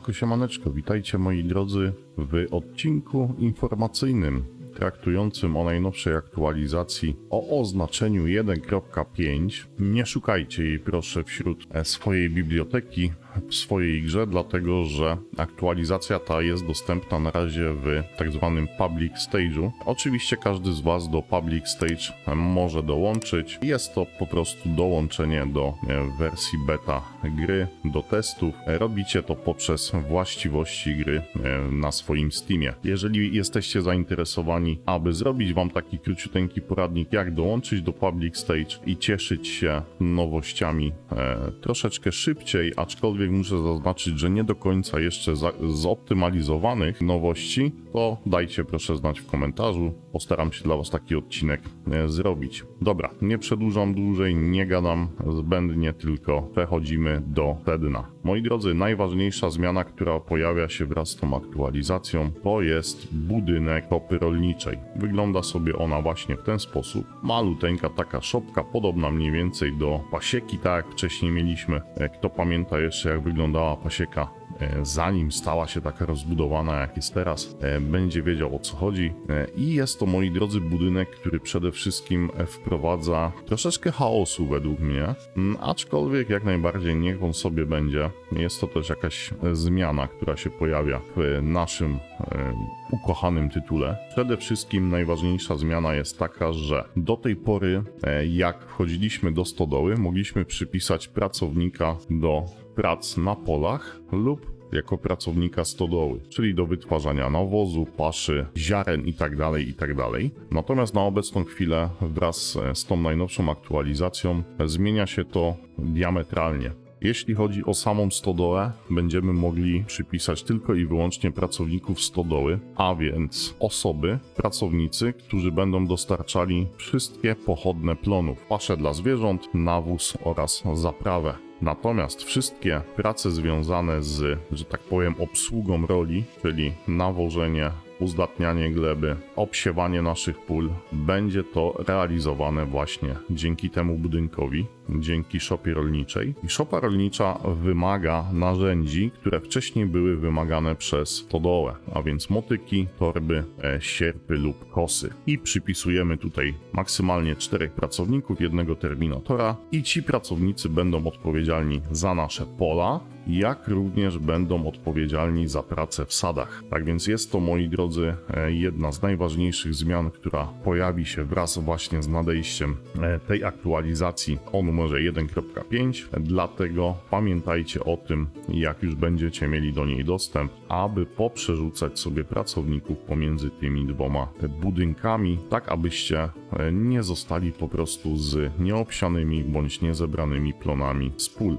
Siemanko, siemaneczko, witajcie moi drodzy w odcinku informacyjnym traktującym o najnowszej aktualizacji o oznaczeniu 1.5. Nie szukajcie jej proszę wśród e, swojej biblioteki w swojej grze, dlatego że aktualizacja ta jest dostępna na razie w tak zwanym public stage'u. Oczywiście każdy z Was do public stage może dołączyć. Jest to po prostu dołączenie do e, wersji beta gry, do testów. Robicie to poprzez właściwości gry e, na swoim Steamie. Jeżeli jesteście zainteresowani, aby zrobić Wam taki króciuteńki poradnik, jak dołączyć do public stage i cieszyć się nowościami e, troszeczkę szybciej, aczkolwiek muszę zaznaczyć, że nie do końca jeszcze zoptymalizowanych nowości, to dajcie proszę znać w komentarzu. Postaram się dla Was taki odcinek e, zrobić. Dobra, nie przedłużam dłużej, nie gadam zbędnie, tylko przechodzimy do sedna. Moi drodzy, najważniejsza zmiana, która pojawia się wraz z tą aktualizacją, to jest budynek kopy rolniczej. Wygląda sobie ona właśnie w ten sposób. Maluteńka taka szopka, podobna mniej więcej do pasieki, tak jak wcześniej mieliśmy. E, Kto pamięta jeszcze, jak wyglądała pasieka zanim stała się taka rozbudowana, jak jest teraz, e, będzie wiedział o co chodzi. E, I jest to, moi drodzy, budynek, który przede wszystkim e, wprowadza troszeczkę chaosu według mnie, Mm, aczkolwiek jak najbardziej niech on sobie będzie. Jest to też jakaś e, zmiana, która się pojawia w naszym e, ukochanym tytule. Przede wszystkim najważniejsza zmiana jest taka, że do tej pory, e, jak wchodziliśmy do stodoły, mogliśmy przypisać pracownika do prac na polach lub jako pracownika stodoły, czyli do wytwarzania nawozu, paszy, ziaren itd., itd. Natomiast na obecną chwilę wraz e, z tą najnowszą aktualizacją zmienia się to diametralnie. Jeśli chodzi o samą stodołę, będziemy mogli przypisać tylko i wyłącznie pracowników stodoły, a więc osoby, pracownicy, którzy będą dostarczali wszystkie pochodne plonów, pasze dla zwierząt, nawóz oraz zaprawę. Natomiast wszystkie prace związane z, że tak powiem, obsługą roli, czyli nawożenie, uzdatnianie gleby, obsiewanie naszych pól, będzie to realizowane właśnie dzięki temu budynkowi, dzięki szopie rolniczej. I szopa rolnicza wymaga narzędzi, które wcześniej były wymagane przez stodołę, a więc motyki, torby, e, sierpy lub kosy. I przypisujemy tutaj maksymalnie czterech pracowników, jednego terminatora i ci pracownicy będą odpowiedzialni za nasze pola, jak również będą odpowiedzialni za pracę w sadach. Tak więc jest to, moi drodzy, e, jedna z najważniejszych zmian, która pojawi się wraz właśnie z nadejściem e, tej aktualizacji o numerze 1.5. Dlatego pamiętajcie o tym, jak już będziecie mieli do niej dostęp, aby poprzerzucać sobie pracowników pomiędzy tymi dwoma budynkami, tak abyście e, nie zostali po prostu z nieobsianymi bądź niezebranymi plonami z pól.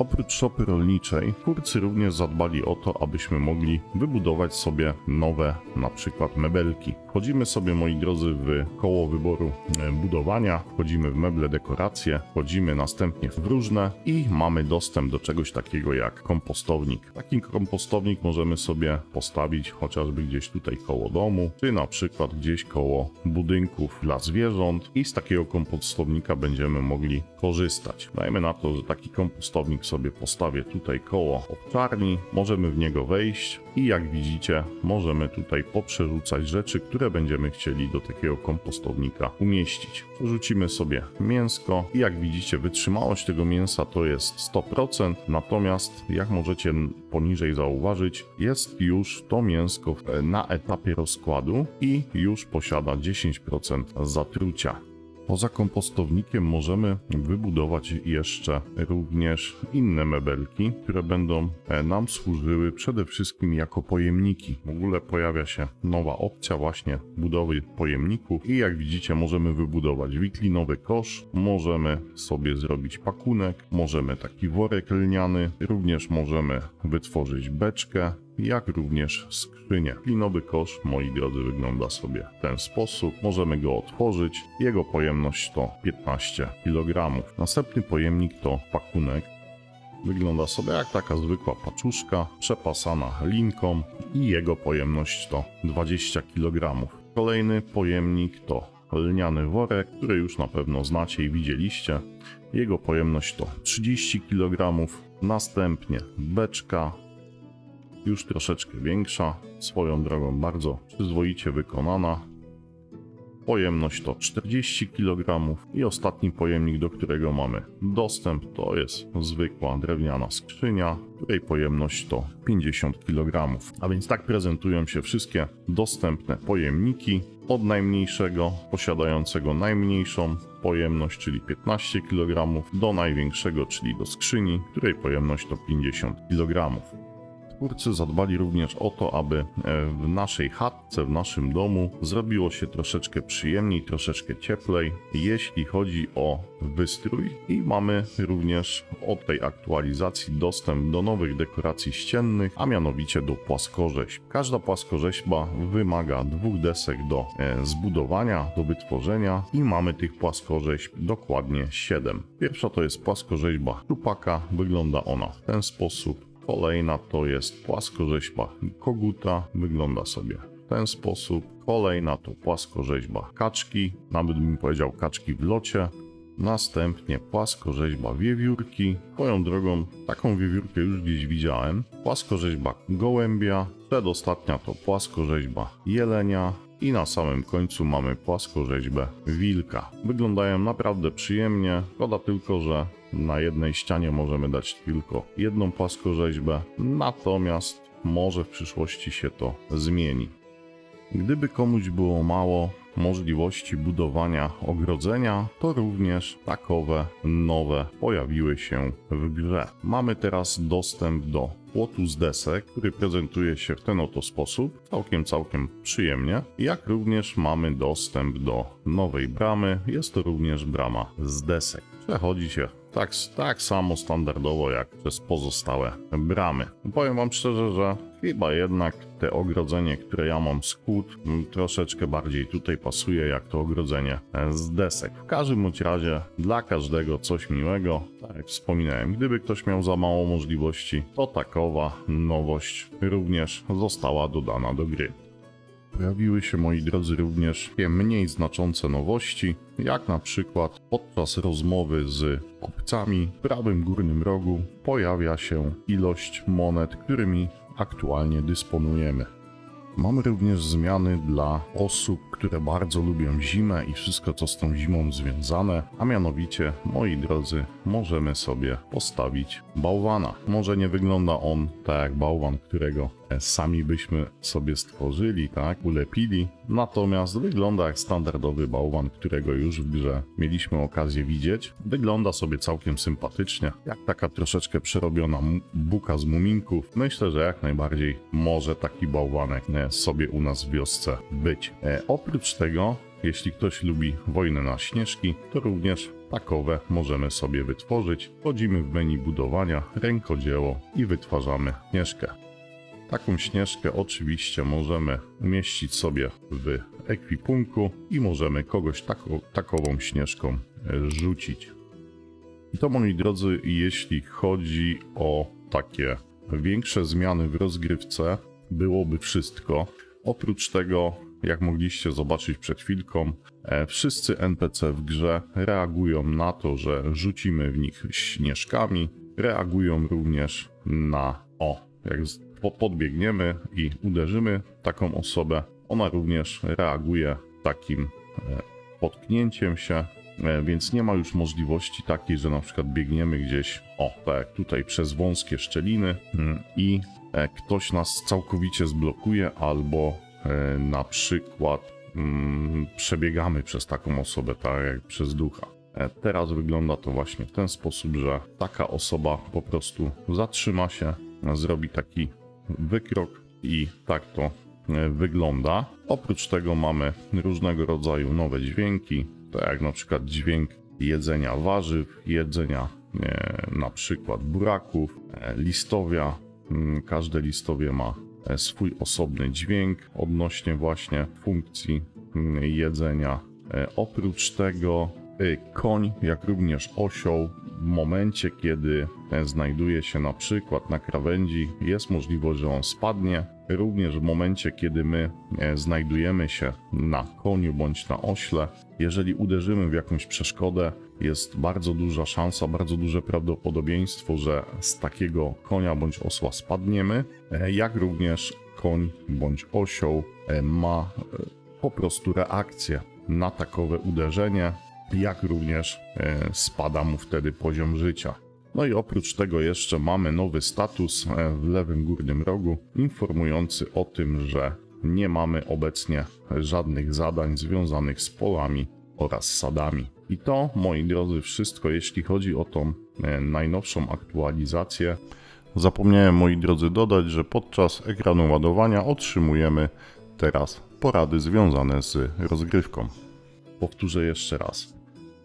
Oprócz szopy rolniczej, twórcy również zadbali o to, abyśmy mogli wybudować sobie nowe, na przykład mebelki. Wchodzimy sobie, moi drodzy, w koło wyboru e, budowania, wchodzimy w meble, dekoracje, wchodzimy następnie w różne i mamy dostęp do czegoś takiego jak kompostownik. Taki kompostownik możemy sobie postawić chociażby gdzieś tutaj koło domu, czy na przykład gdzieś koło budynków dla zwierząt i z takiego kompostownika będziemy mogli korzystać. Dajmy na to, że taki kompostownik sobie postawię tutaj koło owczarni, możemy w niego wejść i jak widzicie możemy tutaj poprzerzucać rzeczy, które będziemy chcieli do takiego kompostownika umieścić. Rzucimy sobie mięsko i jak widzicie wytrzymałość tego mięsa to jest 100%, natomiast jak możecie poniżej zauważyć jest już to mięsko na etapie rozkładu i już posiada 10% zatrucia. Poza kompostownikiem możemy wybudować jeszcze również inne mebelki, które będą e, nam służyły przede wszystkim jako pojemniki. W ogóle pojawia się nowa opcja właśnie budowy pojemników i jak widzicie możemy wybudować wiklinowy kosz, możemy sobie zrobić pakunek, możemy taki worek lniany, również możemy wytworzyć beczkę, jak również skrzynię. Klinowy kosz, moi drodzy, wygląda sobie w ten sposób. Możemy go otworzyć. Jego pojemność to 15 kg. Następny pojemnik to pakunek. Wygląda sobie jak taka zwykła paczuszka, przepasana linką i jego pojemność to 20 kg. Kolejny pojemnik to lniany worek, który już na pewno znacie i widzieliście. Jego pojemność to 30 kg. Następnie beczka, już troszeczkę większa, swoją drogą bardzo przyzwoicie wykonana. Pojemność to 40 kg i ostatni pojemnik, do którego mamy dostęp, to jest zwykła drewniana skrzynia, której pojemność to 50 kg. A więc tak prezentują się wszystkie dostępne pojemniki od najmniejszego, posiadającego najmniejszą pojemność, czyli 15 kg, do największego, czyli do skrzyni, której pojemność to 50 kg. Twórcy zadbali również o to, aby e, w naszej chatce, w naszym domu zrobiło się troszeczkę przyjemniej, troszeczkę cieplej, jeśli chodzi o wystrój. I mamy również od tej aktualizacji dostęp do nowych dekoracji ściennych, a mianowicie do płaskorzeźb. Każda płaskorzeźba wymaga dwóch desek do e, zbudowania, do wytworzenia i mamy tych płaskorzeźb dokładnie 7. Pierwsza to jest płaskorzeźba czupaka, wygląda ona w ten sposób. Kolejna to jest płaskorzeźba koguta, wygląda sobie w ten sposób. Kolejna to płaskorzeźba kaczki, nawet bym powiedział kaczki w locie. Następnie płaskorzeźba wiewiórki. Swoją drogą, taką wiewiórkę już gdzieś widziałem. Płaskorzeźba gołębia. Przedostatnia to płaskorzeźba jelenia. I na samym końcu mamy płaskorzeźbę wilka. Wyglądają naprawdę przyjemnie, szkoda tylko, że na jednej ścianie możemy dać tylko jedną płaskorzeźbę, natomiast może w przyszłości się to zmieni. Gdyby komuś było mało możliwości budowania ogrodzenia, to również takowe nowe pojawiły się w grze. Mamy teraz dostęp do płotu z desek, który prezentuje się w ten oto sposób, całkiem, całkiem przyjemnie, jak również mamy dostęp do nowej bramy, jest to również brama z desek. Przechodzi się tak, tak samo standardowo jak przez pozostałe bramy. Powiem Wam szczerze, że chyba jednak te ogrodzenie, które ja mam z kłód, troszeczkę bardziej tutaj pasuje jak to ogrodzenie z desek. W każdym bądź razie dla każdego coś miłego. Tak jak wspominałem, gdyby ktoś miał za mało możliwości, to takowa nowość również została dodana do gry. Pojawiły się, moi drodzy, również takie mniej znaczące nowości, jak na przykład podczas rozmowy z kupcami w prawym górnym rogu pojawia się ilość monet, którymi aktualnie dysponujemy. Mamy również zmiany dla osób, które bardzo lubią zimę i wszystko, co z tą zimą związane, a mianowicie, moi drodzy, możemy sobie postawić bałwana. Może nie wygląda on tak jak bałwan, którego e, sami byśmy sobie stworzyli, tak, ulepili, natomiast wygląda jak standardowy bałwan, którego już w grze mieliśmy okazję widzieć. Wygląda sobie całkiem sympatycznie, jak taka troszeczkę przerobiona buka z muminków. Myślę, że jak najbardziej może taki bałwanek e, sobie u nas w wiosce być. E, oprócz tego, jeśli ktoś lubi wojnę na śnieżki, to również takowe możemy sobie wytworzyć. Wchodzimy w menu budowania, rękodzieło i wytwarzamy śnieżkę. Taką śnieżkę oczywiście możemy umieścić sobie w ekwipunku i możemy kogoś tako, takową śnieżką e, rzucić. I to moi drodzy, jeśli chodzi o takie większe zmiany w rozgrywce, byłoby wszystko. Oprócz tego, jak mogliście zobaczyć przed chwilką, e, wszyscy NPC w grze reagują na to, że rzucimy w nich śnieżkami. Reagują również na o, jak podbiegniemy i uderzymy taką osobę, ona również reaguje takim e, potknięciem się, e, więc nie ma już możliwości takiej, że na przykład biegniemy gdzieś, o tak tutaj przez wąskie szczeliny mm, i ktoś nas całkowicie zblokuje albo na przykład mm, przebiegamy przez taką osobę, tak jak przez ducha. E, Teraz wygląda to właśnie w ten sposób, że taka osoba po prostu zatrzyma się, zrobi taki wykrok i tak to e, wygląda. Oprócz tego mamy różnego rodzaju nowe dźwięki, tak jak na przykład dźwięk jedzenia warzyw, jedzenia e, na przykład buraków, e, listowia. Mm, Każde listowie ma e, swój osobny dźwięk odnośnie właśnie funkcji mm, jedzenia. E, Oprócz tego y, koń, jak również osioł w momencie, kiedy e, znajduje się na przykład na krawędzi, jest możliwość, że on spadnie. Również w momencie, kiedy my e, znajdujemy się na koniu bądź na ośle, jeżeli uderzymy w jakąś przeszkodę, jest bardzo duża szansa, bardzo duże prawdopodobieństwo, że z takiego konia bądź osła spadniemy, e, jak również koń bądź osioł e, ma e, po prostu reakcję na takowe uderzenie, jak również spada mu wtedy poziom życia. No i oprócz tego jeszcze mamy nowy status w lewym górnym rogu, informujący o tym, że nie mamy obecnie żadnych zadań związanych z polami oraz sadami. I to, moi drodzy, wszystko jeśli chodzi o tą e, najnowszą aktualizację. Zapomniałem, moi drodzy, dodać, że podczas ekranu ładowania otrzymujemy teraz porady związane z rozgrywką. Powtórzę jeszcze raz.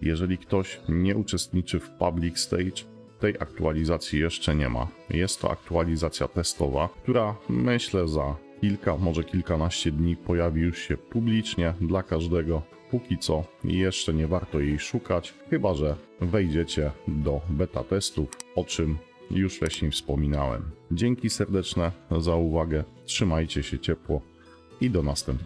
Jeżeli ktoś nie uczestniczy w Public Stage, tej aktualizacji jeszcze nie ma. Jest to aktualizacja testowa, która myślę za kilka, może kilkanaście dni pojawi już się publicznie dla każdego. Póki co jeszcze nie warto jej szukać, chyba że wejdziecie do beta testów, o czym już wcześniej wspominałem. Dzięki serdeczne za uwagę, trzymajcie się ciepło i do następnego.